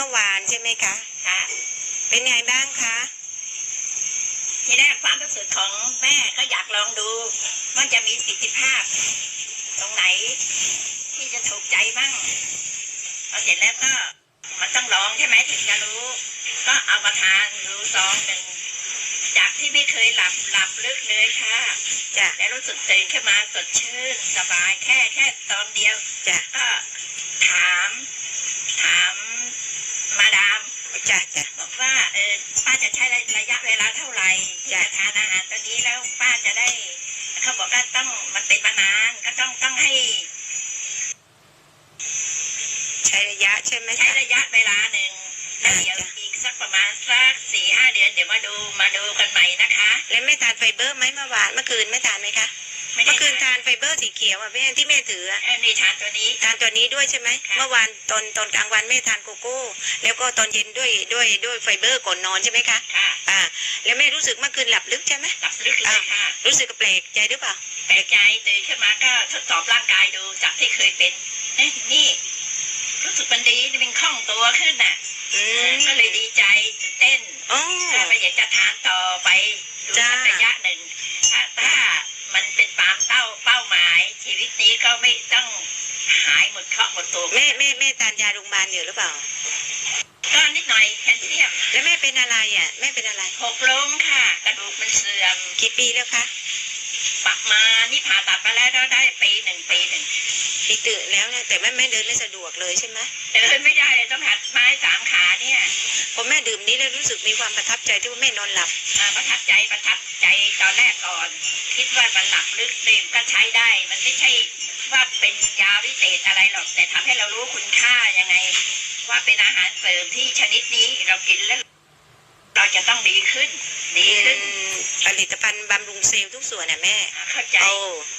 มื่อวานใช่ไหมคะค่ะเป็นไงบ้างคะทีแรกความรู้สึกของแม่ก็อยากลองดู มันจะมีสิทธิภาพ ตรงไหน ที่จะถูกใจบ้างพอเสร็จแล้วก็มันต้องลองใช่ไหมถึงจะรู้ ก็เอามาทานดูซองหนึ่งจากที่ไม่เคยหลับหลับลึกเลยค่ะจ้ะแต่รู้สึกตื่นขึ้นมาสดชื่น สบายแค่แค่ตอนเดียวจ้ะก็ถาม ถามมาดาม จ้ะจ้ะบอกว่าเออป้าจะใช้ระยะเวลาเท่าไหร่ที่จะทานอาหารตัวนี้แล้วป้าจะได้ เขาบอกว่าต้องมันเป็นมานานก็ต้องต้องให้ ใช้ระยะใช่ไหมใช้คะระยะเวลาหนึ่งแล้วเดี๋ยวอีกสักประมาณสักสี่ห้าเดือนเดี๋ยวมาดูมาดูกันใหม่นะคะ แล้วแม่ทานไฟเบอร์ไหมเมื่อวานเมื่อคืนแม่ทานไหมคะ ไม่ได้เมื่อคืนทานไฟเบอร์สีเขียวอะแม่ที่แม่ถืออะเออนี่ทานตัวนี้ ทานตัวนี้ด้วยใช่ไหมค่ะ เมื่อวานตอนตอนกลางวันแม่ทานโกโก้ แล้วก็ตอนเย็นด้วยด้วยด้วยไฟเบอร์ก่อนนอนใช่ไหมคะค่ะอ่า แล้วแม่รู้สึกเมื่อคืนหลับลึกใช่ไหมหลับลึกเลยค่ะ รู้สึกแปลกใจหรือเปล่าแปลกใจตื่นขึ้นมาก็ทดสอบร่างกายดูจากที่เคยเป็นเอ๊ะนี่ รู้สึกมันดีมันคล่องตัวขึ้นน่ะอืมก็เลยดีใจตื่นเต้นอ๋อถ้าไม่อยากจะทานต่อไปดู ชีวิตนี้ก็ไม่ต้องหายหมดเคราะห์หมดตัวแม่แม่แม่ทานยาโรงพยาบาลอยู่หรือเปล่า ก็นิดหน่อยแคลเซียมแล้วแม่เป็นอะไรอะ แม่เป็นอะไร หกล้มค่ะ กระดูกมันเสื่อมกี่ปีแล้วคะปักมานี่ผ่าตัดมาแล้วได้ปีหนึ่งปีหนึ่งปีตื่นแล้วเนี่ยแต่แม่ไม่เดินไม่สะดวกเลยใช่ไหมเดินไม่ได้เลยต้องหัดไม้สามขาเนี่ย พอแม่ดื่มนี้แล้วรู้สึกมีความประทับใจที่ว่าแม่นอนหลับอ่าประทับใจประทับใจตอนแรกก่อน คิดว่ามันหลับลึกดื่มก็ใช้ได้ มันไม่ใช่ว่าเป็นยาวิเศษอะไรหรอก แต่ทำให้เรารู้คุณค่ายังไง ว่าเป็นอาหารเสริมที่ชนิดนี้เรากินแล้ว เราจะต้องดีขึ้น ดีอืขึ้นมผลิตภัณฑ์บำรุงเซลล์ทุกส่วนน่ะแม่อ่าเข้าใจโอ้